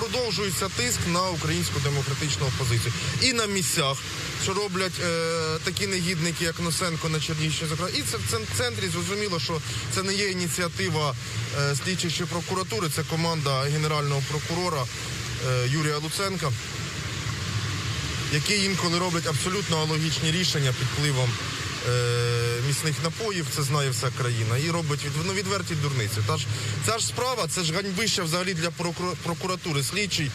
продовжується тиск на українську демократичну опозицію. І на місцях, що роблять е, такі негідники, як Носенко на Чернігівщині. зокрема. І це в центрі зрозуміло, що це не є ініціатива е, слідчої прокуратури, це команда генерального прокурора е, Юрія Луценка які інколи роблять абсолютно алогічні рішення під впливом міцних напоїв, це знає вся країна, і робить від, ну, відверті дурниці. Та ж, ця ж справа, це ж ганьбище взагалі для прокуратури. Слідчий е,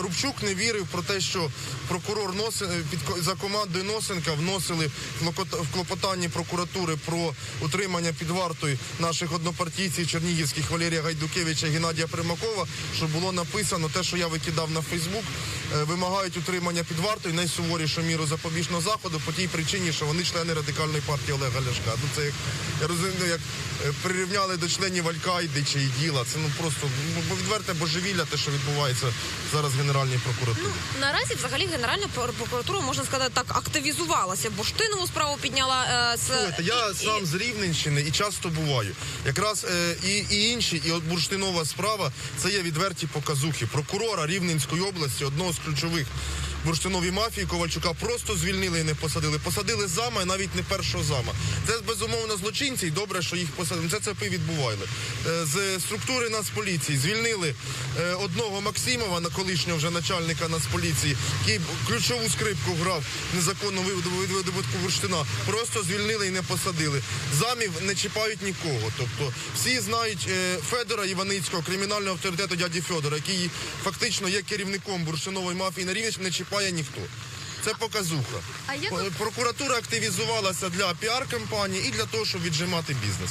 Рубчук не вірив про те, що прокурор Носен, під, за командою Носенка вносили в клопот- в клопотанні прокуратури про утримання під вартою наших однопартійців чернігівських Валерія Гайдукевича Геннадія Примакова, що було написано те, що я викидав на Фейсбук, е, вимагають утримання під вартою найсуворішу міру запобіжного заходу по тій причині, що вони члени радикальної партії Олега Ляшка. Ну це як я розумію, як е, прирівняли до членів Аль-Каїди чи ІДІЛа. Це ну просто ну, відверте божевілля, те, що відбувається зараз в Генеральній прокуратурі. Наразі взагалі Генеральна прокуратура, можна сказати, так активізувалася. Бурштинову справу підняла е, з Слухайте, я і- сам і- з Рівненщини і часто буваю. Якраз е, і, і інші, і от бурштинова справа це є відверті показухи. Прокурора Рівненської області, одного з ключових бурштиновій мафії Ковальчука, просто звільнили і не посадили. Посадили зама, і навіть не першого зама. Це безумовно злочинці, і добре, що їх посадили. Це ЦП відбували. Е, з структури Нацполіції звільнили е, одного Максимова, колишнього вже начальника Нацполіції, який ключову скрипку грав незаконну видобутку бурштина. Просто звільнили і не посадили. Замів не чіпають нікого. Тобто всі знають е, Федора Іваницького, кримінального авторитету дяді Федора, який фактично є керівником бурштинової мафії на Рівненщині, не чіпає ніхто. Це показуха. А як Е, Прокуратура активізувалася для піар-кампанії і для того, щоб віджимати бізнес.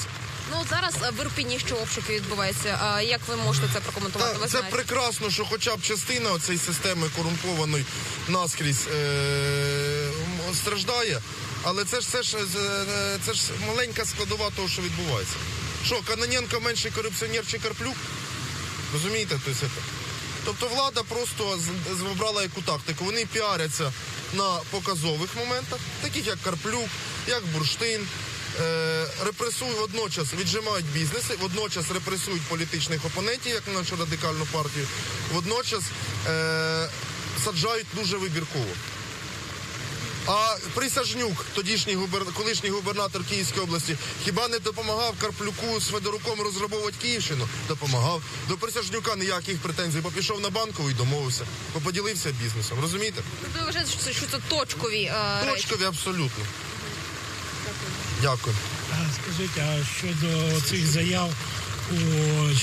Ну от зараз е, в Ірпіні що обшуки відбуваються. А як ви можете це прокоментувати? Та, ви це знаєте? прекрасно, що хоча б частина цієї системи корумпованої наскрізь е- м, страждає, але це ж це ж е, це ж маленька складова того, що відбувається. Що, Каноненко менший корупціонер чи Карплюк? Розумієте? Тобто, це- тобто влада просто з- яку тактику. Вони піаряться на показових моментах, таких як Карплюк, як Бурштин. Е, репресують водночас, віджимають бізнеси, водночас репресують політичних опонентів, як нашу радикальну партію, водночас е, саджають дуже вибірково. А Присяжнюк, тодішній губер... колишній губернатор Київської області, хіба не допомагав Карплюку з Федоруком розграбовувати Київщину? Допомагав. До Присяжнюка ніяких претензій, бо пішов на банкову і домовився, бо поділився бізнесом. Розумієте? Ну, Ви вважаєте, що це, що це точкові е, речі? Точкові абсолютно. Дякую. А скажіть, а щодо цих заяв у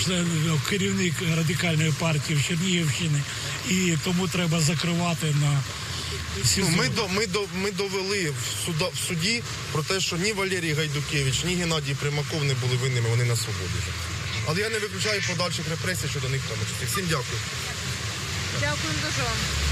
член керівник радикальної партії в Чернігівщині, і тому треба закривати на Ну, ми, до, ми, до, ми довели в, суда, в суді про те, що ні Валерій Гайдукевич, ні Геннадій Примаков не були винними, вони на свободі. Але я не виключаю подальших репресій щодо них в тому числі. Всім дякую. Дякую дуже вам.